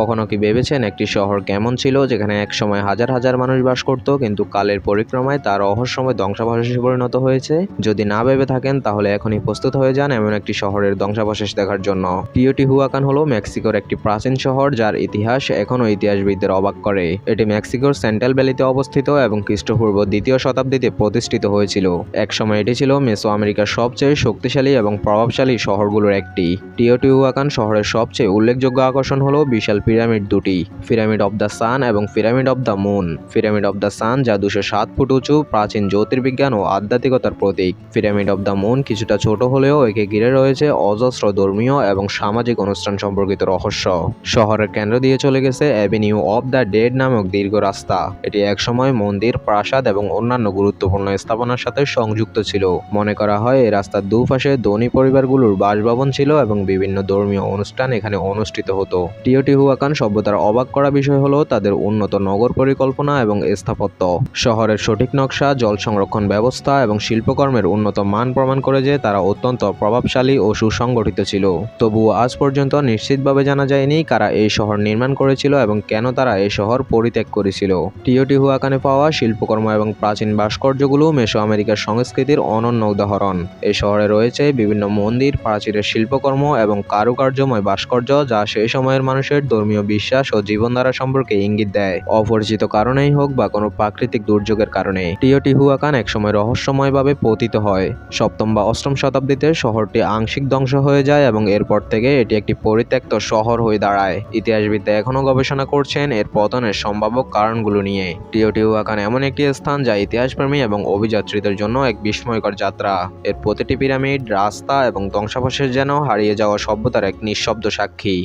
কখনো কি ভেবেছেন একটি শহর কেমন ছিল, যেখানে একসময় হাজার হাজার মানুষ বাস করত, কিন্তু কালের পরিক্রমায় তার রহস্যময় ধ্বংসাবশেষে পরিণত হয়েছে? যদি না ভেবে থাকেন, তাহলে এখনই প্রস্তুত হয়ে যান এমন একটি শহরের ধ্বংসাবশেষ দেখার জন্য। টিওটি হুয়াকান হলো মেক্সিকোর একটি প্রাচীন শহর, যার ইতিহাস এখনও ইতিহাসবিদদের অবাক করে। এটি মেক্সিকোর সেন্ট্রাল ভ্যালিতে অবস্থিত এবং খ্রিস্টপূর্ব দ্বিতীয় শতাব্দীতে প্রতিষ্ঠিত হয়েছিল। একসময় এটি ছিল মেসো আমেরিকার সবচেয়ে শক্তিশালী এবং প্রভাবশালী শহরগুলোর একটি। টিওটিহুয়াকান শহরের সবচেয়ে উল্লেখযোগ্য আকর্ষণ হলো বিশাল পিরামিড দুটি পিরামিড অব দ্য সান এবং pyramid of the moon pyramid of the sun যা দুশো সাত ফুট উঁচু, প্রাচীন জ্যোতির্বিজ্ঞান ও আধ্যাত্মিকতার প্রতীক। পিরামিড অব দ্য মুন কিছুটা ছোট হলেও একে ঘিরে রয়েছে অজস্র ধর্মীয় এবং সামাজিক অনুষ্ঠান সম্পর্কিত রহস্য। শহরের কেন্দ্র দিয়ে চলে গেছে অ্যাভিনিউ অব দ্য ডেড নামক দীর্ঘ রাস্তা। এটি একসময় মন্দির, প্রাসাদ এবং অন্যান্য গুরুত্বপূর্ণ স্থাপনার সাথে সংযুক্ত ছিল। মনে করা হয় এই রাস্তার দুপাশে ধনী পরিবারগুলোর বাসভবন ছিল এবং বিভিন্ন ধর্মীয় অনুষ্ঠান এখানে অনুষ্ঠিত হতো। টিওটিহুয়াকান সভ্যতার অবাক করা বিষয় হলো তাদের উন্নত নগর পরিকল্পনা এবং স্থাপত্য। শহরের সঠিক নকশা, জল সংরক্ষণ ব্যবস্থা এবং শিল্পকর্মের উন্নত মান প্রমাণ করে যে তারা অত্যন্ত প্রভাবশালী ও সুসংগঠিত ছিল। তবুও আজ পর্যন্ত নিশ্চিতভাবে জানা যায়নি কারা এই শহর নির্মাণ করেছিল এবং কেন তারা এই শহর পরিত্যাগ করেছিল। টিওটিহুয়াকানে পাওয়া শিল্পকর্ম এবং প্রাচীন ভাস্কর্যগুলো মেসো আমেরিকার সংস্কৃতির অনন্য উদাহরণ। এই শহরে রয়েছে বিভিন্ন মন্দির, প্রাচীরের শিল্পকর্ম এবং কারুকার্যময় ভাস্কর্য যা সেই সময়ের মানুষের ধর্মীয় বিশ্বাস ও জীবনধারা সম্পর্কে ইঙ্গিত দেয়। অপরিচিত কারণেই হোক বা কোনো প্রাকৃতিক দুর্যোগের কারণে টিওটিহুয়াকান একসময় রহস্যময়ভাবে পতিত হয়। সপ্তম বা অষ্টম শতাব্দীতে শহরটি আংশিক ধ্বংস হয়ে যায় এবং এরপর থেকে এটি একটি পরিত্যক্ত শহর হয়ে দাঁড়ায়। ইতিহাসবিদরা এখনও গবেষণা করছেন এর পতনের সম্ভাব্য কারণগুলো নিয়ে। টিওটিহুয়াকান এমন একটি স্থান যা ইতিহাসপ্রেমী এবং অভিযাত্রীদের জন্য এক বিস্ময়কর যাত্রা। এর প্রতিটি পিরামিড, রাস্তা এবং ধ্বংসাবশেষ যেন হারিয়ে যাওয়া সভ্যতার এক নিঃশব্দ সাক্ষী।